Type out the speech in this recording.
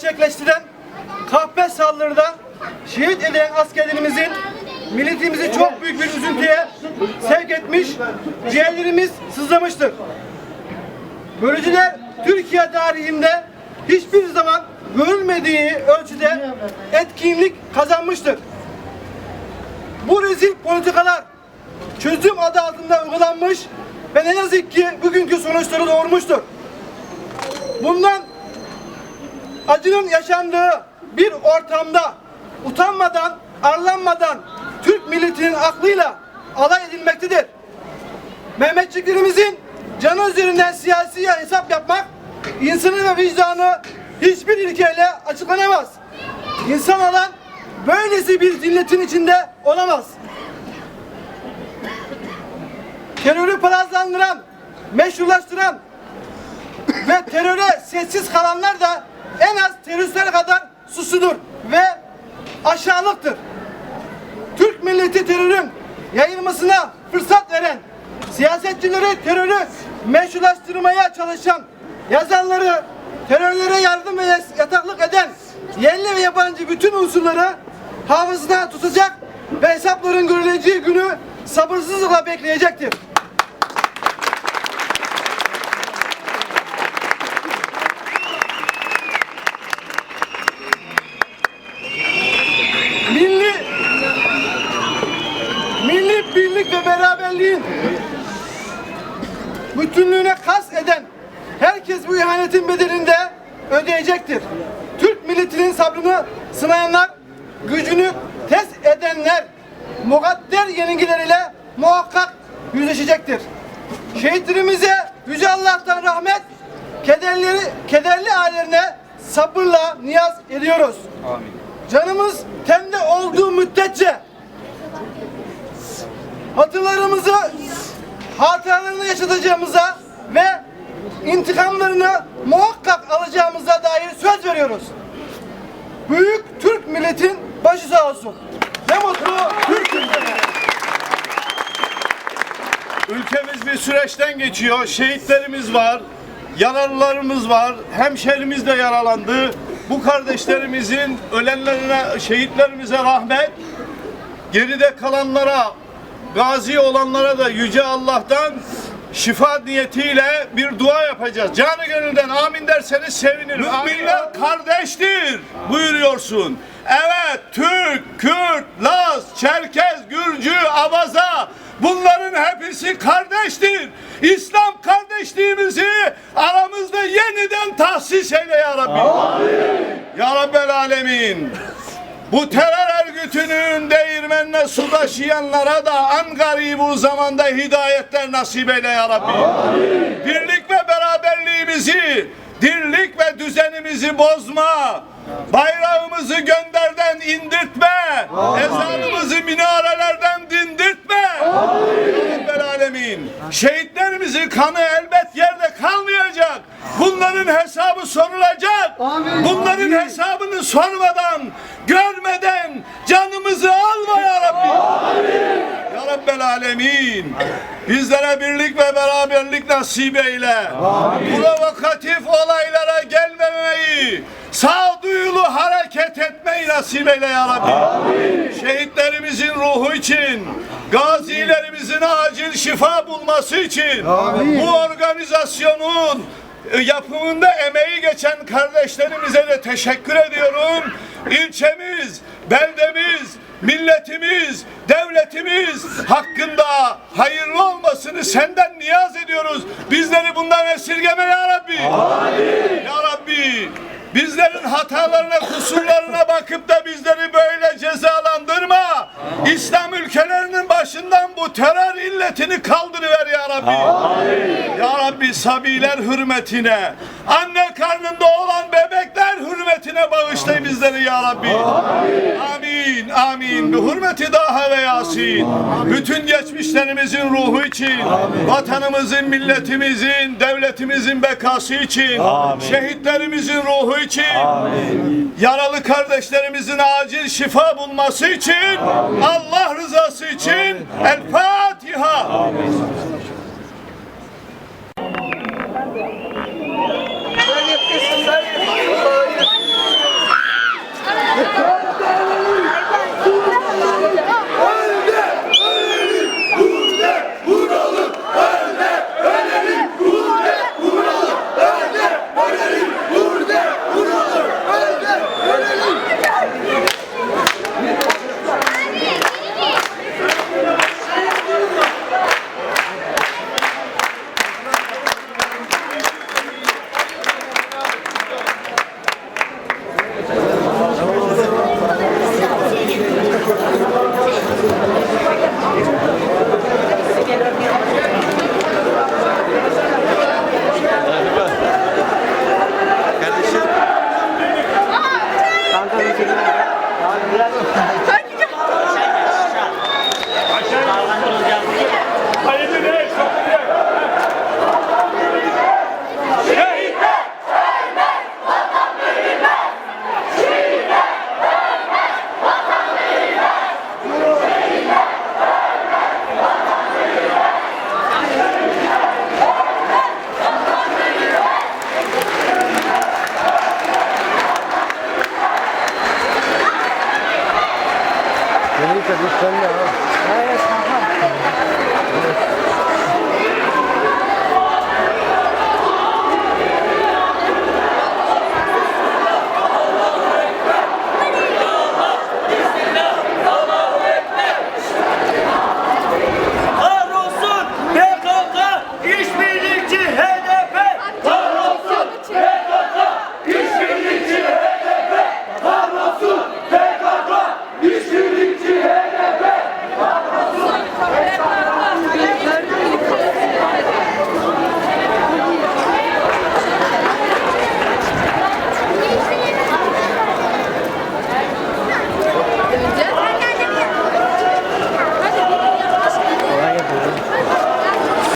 gerçekleştiren kahpe saldırıda şehit edilen askerlerimizin milletimizi çok büyük bir üzüntüye sevk etmiş, ciğerlerimiz sızlamıştır. Bölücüler Türkiye tarihinde hiçbir zaman görülmediği ölçüde etkinlik kazanmıştır. Bu rezil politikalar çözüm adı altında uygulanmış ve ne yazık ki bugünkü sonuçları doğurmuştur. Bundan acının yaşandığı bir ortamda utanmadan, arlanmadan Türk milletinin aklıyla alay edilmektedir. Mehmetçiklerimizin canı üzerinden siyasi hesap yapmak insanı ve vicdanı hiçbir ilkeyle açıklanamaz. İnsan olan böylesi bir zilletin içinde olamaz. Terörü palazlandıran, meşrulaştıran ve teröre sessiz kalanlar da en az teröristler kadar susudur ve aşağılıktır. Türk milleti terörün yayılmasına fırsat veren, siyasetçileri terörü meşrulaştırmaya çalışan, yazarları terörlere yardım ve yataklık eden yerli ve yabancı bütün unsurları hafızada tutacak ve hesapların görüleceği günü sabırsızlıkla bekleyecektir. milli milli birlik ve beraberliğin bütünlüğüne kas eden herkes bu ihanetin bedelini de ödeyecektir. Türk milletinin sabrını sınayanlar, gücünü test edenler mukadder yenilgileriyle muhakkak yüzleşecektir. Şehitlerimize Yüce Allah'tan rahmet, kederleri, kederli ailelerine sabırla niyaz ediyoruz. Canımız tende olduğu müddetçe hatırlarımızı hatıralarını yaşatacağımıza ve intikamlarını muhakkak alacağımıza dair söz veriyoruz. Büyük Türk milletin başı sağ olsun. Ne mutlu Türk'üm. Ülkemiz bir süreçten geçiyor. Şehitlerimiz var, yaralılarımız var. Hemşerimiz de yaralandı. Bu kardeşlerimizin ölenlerine, şehitlerimize rahmet. Geride kalanlara, gazi olanlara da Yüce Allah'tan şifa niyetiyle bir dua yapacağız. Canı gönülden amin derseniz sevinirim. Müminler kardeştir buyuruyorsun. Evet Türk, Kürt, Laz, Çerkez, Gürcü, Abaza bunların hepsi kardeştir. İslam kardeşliğimizi aramızda yeniden tahsis eyle ya Rabbi. Ya Rabbel Alemin. Bu terör örgütünün değirmenine su taşıyanlara da an garibu zamanda hidayetler nasip eyle ya Rabbi. Birlik ve beraberliğimizi, dirlik ve düzenimizi bozma. Bayrağımızı gönderden indirtme. Ezanımızı minarelerden dindirtme. Rabbel Alemin. Şehitlerimizin kanı elbet yerde kalmayacak. Bunların hesabı sorulacak. Bunların hesabını sormadan, görmeden canımızı alma ya Rabbi. Ya Rabbel Alemin. Bizlere birlik ve beraberlik nasip eyle. Provokatif olaylara gelmemeyi, sağduyulu hareket etmeyi nasip eyle ya Rabbi. Şehitlerimizin ruhu için, gazilerimizin acil şifa bulması için bu organizasyonun yapımında emeği geçen kardeşlerimize de teşekkür ediyorum. İlçemiz, beldemiz, milletimiz, devletimiz hakkında hayırlı olmasını senden niyaz ediyoruz. Bizleri bundan esirgeme ya Rabbi. Ya Rabbi bizlerin hatalarına, kusurlarına bakıp da bizleri böyle cezalandırma. İslam ülkelerinin başından bu terör illetini kaldırıver ya Rabbi. Ya Rabbi sabiler hürmetine, anne karnında olan bebekler hürmetine bağışlay bizleri ya Rabbi. Amin, amin. Bi hürmeti daha ve yasin. Bütün geçmişlerimizin ruhu için, vatanımızın, milletimizin, devletimizin bekası için, şehitlerimizin ruhu için, yaralı kardeşlerimizin acil şifa bulması için, Allah rızası için El Fatiha.